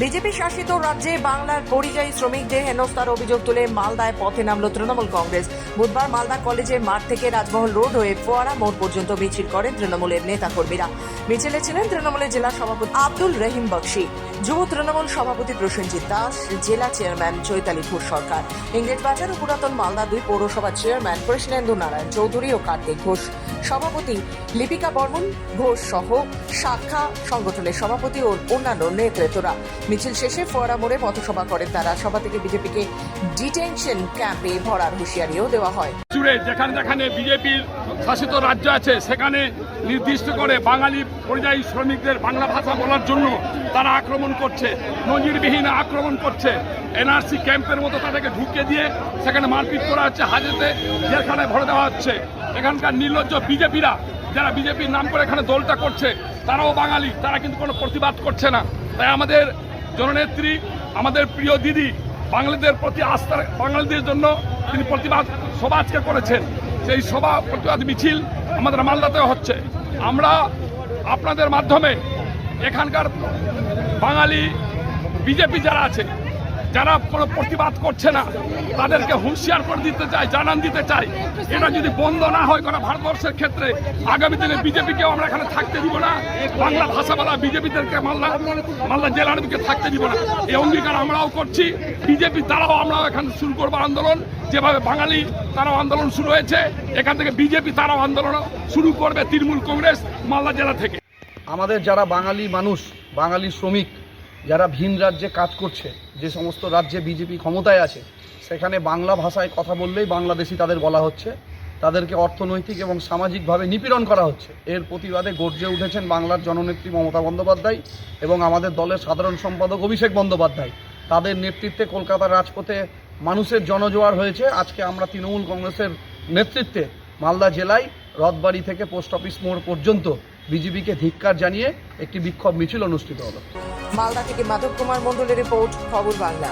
BJP শাসিত রাজ্যে বাংলার পরিযায়ী শ্রমিকদের হেনস্থার অভিযোগ তুলে মালদায় পথে নামল তৃণমূল কংগ্রেস। বুধবার মালদা কলেজের মাঠ থেকে রাজমহল রোড হয়ে ফোয়ারা মোড় পর্যন্ত মিছিল করেন তৃণমূলের নেতাকর্মীরা। মিছিলে ছিলেন তৃণমূলের জেলা সভাপতি আব্দুল রহিম বক্সি। যুব তৃণমূল সভাপতি প্রসেনজিৎ দাস, জেলা চেয়ারম্যান চৈতালি ঘোষ সরকার, ইংরেজ বাজার ও পুরাতন মালদা দুই পৌরসভা চেয়ারম্যান কৃষ্ণেন্দু নারায়ণ চৌধুরী ও কার্তিক ঘোষ, সভাপতি লিপিকা বর্মন ঘোষ সহ শাখা সংগঠনের সভাপতি ও অন্যান্য নেতৃত্বরা। মিছিল শেষে ফোয়ারা মোড়ে পথসভা করেন তারা। সভা থেকে বিজেপিকে ডিটেনশন ক্যাম্পে ভরার হুঁশিয়ারিও দেওয়া হয়। যেখানে যেখানে বিজেপির শাসিত রাজ্য আছে, সেখানে নির্দিষ্ট করে বাঙালি পরিযায়ী শ্রমিকদের বাংলা ভাষা বলার জন্য তারা আক্রমণ করছে নজিরবিহীন আক্রমণ করছে। এনআরসি ক্যাম্পের মতো তাদেরকে ঢুকিয়ে দিয়ে সেখানে মারপিট করা হচ্ছে, হাজেতে জেলখানায় ভরে দেওয়া হচ্ছে। এখানকার নির্লজ্জ বিজেপিরা, যারা বিজেপির নাম করে এখানে দলটা করছে, তারাও বাঙালি, তারা কিন্তু কোনো প্রতিবাদ করছে না। তাই আমাদের জননেত্রী, আমাদের প্রিয় দিদি, বাঙালিদের প্রতি আস্থার বাঙালিদের জন্য তিনি প্রতিবাদ সভা আজকে করেছেন। সেই সভা প্রতিবাদ মিছিল আমাদের মালদাতে হচ্ছে। আমরা আপনাদের মাধ্যমে এখানকার বাঙালি, বিজেপি যারা আছে যারা কোনো প্রতিবাদ করছে না, তাদেরকে হুঁশিয়ার করে দিতে চাই, জানান দিতে চাই। এটা যদি বন্ধ না হয় গোটা ভারতবর্ষের ক্ষেত্রে, আগামী দিনে বিজেপিকেও আমরা এখানে থাকতে দিব না। বাংলা ভাষা বলা বিজেপিদেরকে মালদা মালদা জেলার দিকে থাকতে দিব না। এই অঙ্গীকার আমরাও করছি। বিজেপি, তারাও আমরাও এখানে শুরু করব আন্দোলন। যেভাবে বাঙালি, তারাও আন্দোলন শুরু হয়েছে। এখান থেকে বিজেপি, তারাও আন্দোলন শুরু করবে তৃণমূল কংগ্রেস মালদা জেলা থেকে। আমাদের যারা বাঙালি মানুষ, বাঙালি শ্রমিক যারা ভিন রাজ্যে কাজ করছে, যে সমস্ত রাজ্যে বিজেপি ক্ষমতায় আছে, সেখানে বাংলা ভাষায় কথা বললেই বাংলাদেশি তাদের বলা হচ্ছে। তাদেরকে অর্থনৈতিক এবং সামাজিকভাবে নিপীড়ন করা হচ্ছে। এর প্রতিবাদে গর্জে উঠেছেন বাংলার জননেত্রী মমতা বন্দ্যোপাধ্যায় এবং আমাদের দলের সাধারণ সম্পাদক অভিষেক বন্দ্যোপাধ্যায়। তাদের নেতৃত্বে কলকাতার রাজপথে মানুষের জনজোয়ার হয়েছে। আজকে আমরা তৃণমূল কংগ্রেসের নেতৃত্বে মালদা জেলায় রথবাড়ি থেকে পোস্ট অফিস মোড় পর্যন্ত বিজেপিকে ধিক্কার জানিয়ে একটি বিক্ষোভ মিছিল অনুষ্ঠিত হলো। মালদা থেকে মাধব কুমার মন্ডলের রিপোর্ট খবর বাংলা।